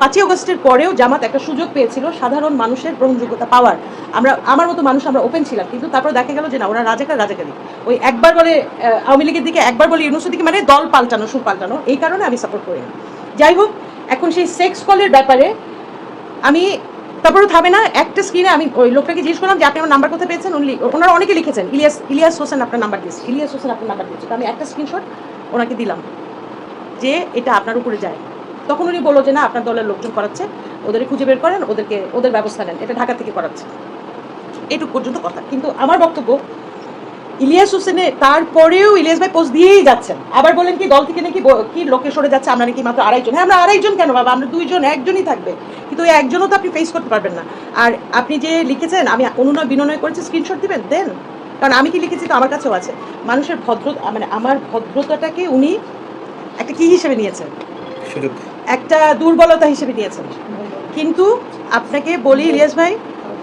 পাঁচই অগস্টের পরেও জামাত একটা সুযোগ পেয়েছিল সাধারণ মানুষের গ্রহণযোগ্যতা পাওয়ার। আমরা, আমার মতো মানুষ আমরা ওপেন ছিলাম, কিন্তু তারপর দেখা গেল যে না, ওরা রাজাকার, রাজাকারি। ওই একবার বলে আওয়ামী লীগের দিকে একবার বলে ইউনুসের দিকে মানে দল পাল্টানো, সুর পাল্টানো, এই কারণে আমি সাপোর্ট করি যাই হোক, এখন সেই সেক্স কলের ব্যাপারে আমি তারপরে থামে না, একটা স্ক্রিনে আমি ওই লোকটাকে জিজ্ঞেস করলাম যে, আপনি আমার নাম্বার কোথায় পেয়েছেন? উনি, ওনারা অনেকে লিখেছেন, ইলিয়াস ইলিয়াস হোসেন আপনার নাম্বার দিয়েছে, ইলিয়াস হোসেন আপনার নাম্বার দিয়েছে। তো আমি একটা স্ক্রিনশট ওনাকে দিলাম যে, এটা আপনার উপরে যায়। তখন উনি বলল যে না আপনার দলের লোকজন করাচ্ছে ওদেরকে খুঁজে বের করেন ওদেরকে ওদের ব্যবস্থা নেন। এটা ঢাকা থেকে করাচ্ছে। এটুকু পর্যন্ত কথা। কিন্তু আমার বক্তব্য ইলিয়াস হোসেনে তারপরেও ইলিয়াস ভাই পোস্ট দিয়েই যাচ্ছেন। আবার বলেন কি দল থেকে নাকি কি লোকে সরে যাচ্ছে আমরা নাকি মাত্র আড়াইজন হ্যাঁ আমরা আড়াইজন কেন বাবা? আমরা দুইজন একজনই থাকবে। কিন্তু ওই একজনও তো আপনি ফেস করতে পারবেন না। আর আপনি যে লিখেছেন আমি অনুনয় বিনয় করেছি স্ক্রিনশট দিবেন? দেন। কারণ আমি কি লিখেছি তো আমার কাছেও আছে। মানুষের ভদ্র মানে আমার ভদ্রতাটাকে উনি একটা কি হিসেবে নিয়েছেন? সুযোগ। একটা দুর্বলতা হিসেবে নিয়েছেন। কিন্তু আপনাকে বলি, ইলিয়াস ভাই,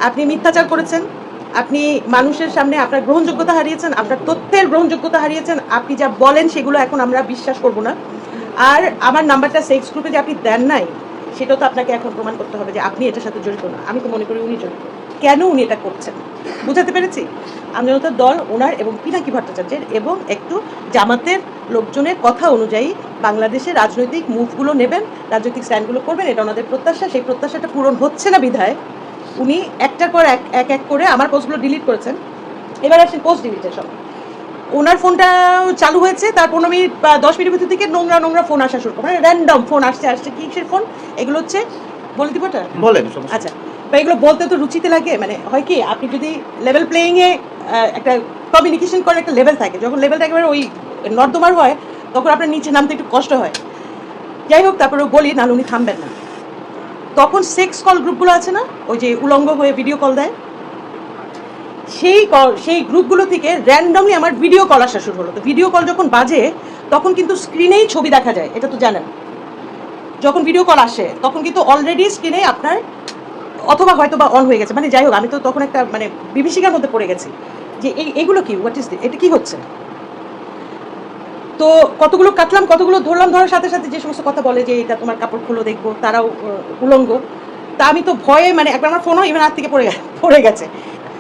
আপনি মিথ্যাচার করেছেন, আপনি মানুষের সামনে আপনার গ্রহণযোগ্যতা হারিয়েছেন, আপনার তথ্যের গ্রহণযোগ্যতা হারিয়েছেন, আপনি যা বলেন সেগুলো এখন আমরা বিশ্বাস করব না। আর আমার নাম্বারটা সেক্স গ্রুপে যে আপনি দেন নাই, সেটাও তো আপনাকে এখন প্রমাণ করতে হবে যে আপনি এটার সাথে জড়িত না। আমি তো মনে করি উনি জড়িত। কেন উনি এটা করছেন? বুঝাতে পেরেছি? আমজনতার দল, ওনার এবং পিনাকি ভট্টাচার্যের এবং একটু জামাতের লোকজনের কথা অনুযায়ী বাংলাদেশের রাজনৈতিক মুভগুলো নেবেন, রাজনৈতিক স্ট্যান্ডগুলো করবেন, এটা ওনাদের প্রত্যাশা। সেই প্রত্যাশাটা পূরণ হচ্ছে না বিধায় উনি একটার পর এক এক এক করে আমার পোস্টগুলো ডিলিট করেছেন। এবার আসেন পোস্ট ডিলিটের সব ওনার ফোনটা চালু হয়েছে তার পনেরো মিনিট বা দশ মিনিটের ভিতর থেকে নোংরা নোংরা ফোন আসা শুরু করে মানে র্যান্ডম ফোন আসছে আসছে কিসের ফোন? এগুলো হচ্ছে বলে দিব ওটা বলেন আচ্ছা এগুলো বলতে তো রুচিতে লাগে মানে হয় কি আপনি যদি লেভেল প্লেয়িংয়ে একটা কমিউনিকেশন করার একটা লেভেল থাকে যখন লেভেলটা একেবারে ওই নর্দমার হয় তখন আপনার নিচে নামতে একটু কষ্ট হয়। যাই হোক তারপরে বলি নাহলে উনি থামবেন না। তখন সেক্স কল গ্রুপগুলো আছে না ওই যে উলঙ্গ হয়ে ভিডিও কল দেয়? সেই কল সেই গ্রুপগুলো থেকে র্যান্ডমলি আমার ভিডিও কল আসা শুরু হলো। তো ভিডিও কল যখন বাজে তখন কিন্তু স্ক্রিনেই ছবি দেখা যায় এটা তো জানেন। যখন ভিডিও কল আসে, তখন কিন্তু অলরেডি স্ক্রিনে আপনার অথবা হয়তো বা অন হয়ে গেছে। মানে যাই হোক, আমি তো তখন একটা মানে বিভীষিকার মধ্যে পড়ে গেছি যে এই এগুলো কি? হোয়াট ইজ এটা কি হচ্ছে? তো কতগুলো কাটলাম, কতগুলো ধরলাম, ধরার সাথে সাথে যে সমস্ত কথা বলে যে এটা তোমার কাপড় খুলো, দেখব, তারাও উলঙ্গ। তা আমি তো ভয়ে মানে একবার আমার ফোনও ইভেন হাত থেকে পড়ে পড়ে গেছে।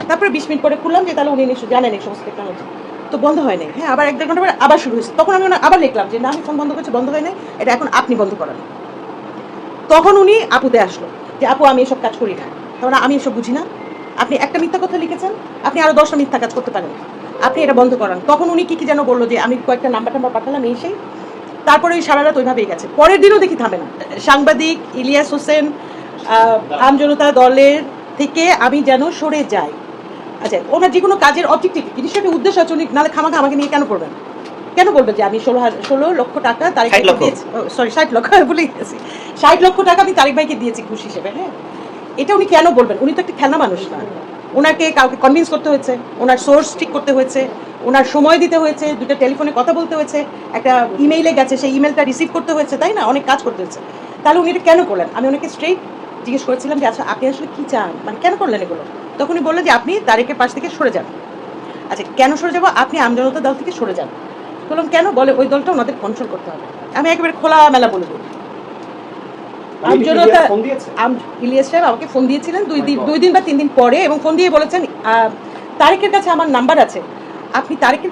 তারপরে বিশ মিনিট পরে খুললাম যে তাহলে উনি নিশ্চয় জানেন এই সমস্ত টেকনোলজি তো বন্ধ হয়নি হ্যাঁ আবার এক দেড় ঘণ্টা পরে আবার শুরু হয়েছে। তখন আমি আবার লিখলাম যে না, আমি ফোন বন্ধ করছি, বন্ধ হয় নাই। এটা এখন আপনি বন্ধ করান। তখন উনি আপুতে আসলো যে, আপু, আমি এসব কাজ করি না। তখন আমি এসব বুঝি না। আপনি একটা মিথ্যা কথা লিখেছেন, আপনি আরও দশটা মিথ্যা কাজ করতে পারেন। আপনি এটা বন্ধ করান। তখন উনি কি কি যেন বলল যে, আমি কয়েকটা নাম্বার টাম্বার পাঠালাম, এই সেই। তারপরে ওই সারা রাত ওইভাবেই গেছে। পরের দিনও দেখি থামে না সাংবাদিক ইলিয়াস হোসেন আমজনতা দলের থেকে আমি যেন সরে যাই। আচ্ছা ওনার যে কোনো কাজের অবজেক্টিভ জিনিসটা উদ্দেশ্য আছে, উনি নাহলে খামাখা আমাকে নিয়ে কেন পড়বেন কেন বলবেন যে আমি ষোলো ষোলো লক্ষ টাকা তারিখ 60 দিয়েছি? সরি ষাট লক্ষ ভুলে গেছি। ষাট লক্ষ টাকা আমি তারিক ভাইকে দিয়েছি ঘুষ হিসেবে হ্যাঁ? এটা উনি কেন বলবেন? উনি তো একটা খেলনা মানুষ না। ওনাকে কাউকে কনভিন্স করতে হয়েছে ওনার সোর্স ঠিক করতে হয়েছে ওনার সময় দিতে হয়েছে দুটো টেলিফোনে কথা বলতে হয়েছে একটা ইমেইলে গেছে সেই ইমেলটা রিসিভ করতে হয়েছে তাই না? অনেক কাজ করতে হয়েছে। তাহলে উনি এটা কেন করলেন? আমি ওনাকে স্ট্রেট জিজ্ঞেস করেছিলাম যে আচ্ছা আপনি আসলে কী চান? মানে কেন করলেন এগুলো? তখন উনি বললেন যে আপনি তারিখের পাশ থেকে সরে যান। আচ্ছা কেন সরে যাব? আপনি আমজনতা দল থেকে সরে যান। বললাম কেন? বলে ওই দলটা ওনাদের কন্ট্রোল করতে হবে। আমি একেবারে খোলা মেলা বলে ইলিয়াস সাহেব আমাকে ফোন দিয়েছিলেন দুই দিন দুই দিন বা তিন দিন পরে এবং ফোন দিয়ে বলেছেন আহ, তারেকের কাছে আমার নাম্বার আছে। আপনি তারেকের